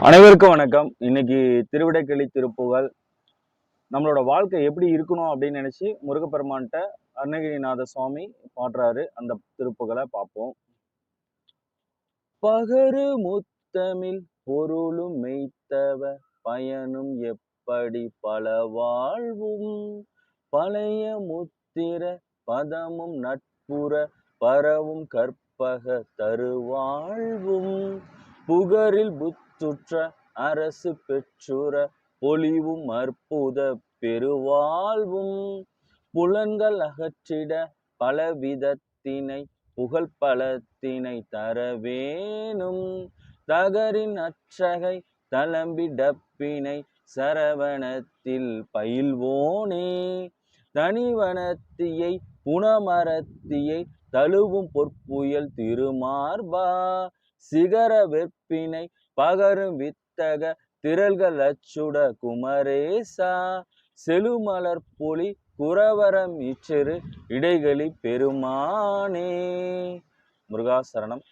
அனைவருக்கும் வணக்கம். இன்னைக்கு திருவிடைக்கிளி திருப்புகழ் நம்மளோட வாழ்க்கை எப்படி இருக்கணும் அப்படின்னு நினைச்சு முருகப்பெருமான்கிட்ட அருணகிரிநாத சுவாமி பாடுறாரு. அந்த திருப்புகளை பார்ப்போம். பகரு முத்தமிழ் பொருளும் மெய்த்தவ பயனும் எப்படி பல வாழ்வும் பழைய முத்திர பதமும் நட்புற பரவும் கற்பக தருவாழ்வும். புகரில் புத்துற்ற அரசு பெற்றுற பொலிவும் அற்புத பெருவாழ்வும். புலன்கள் அகற்றிட பலவிதத்தினை புகழ் பலத்தினை தரவேணும் தகரின் அற்றகை தளம்பிடப்பினை சரவணத்தில் பயில்வோனே. தனிவனத்தியை புனமரத்தியை தழுவும் பொற்புயல் திருமார்பா. சிகர வெற்பினை பகரும் வித்தக திரள்கள் அச்சுட குமரேசா. செழுமலர் பொலி குரவரம் இச்சிறு இடைகளி பெருமானே. முருகாசரணம்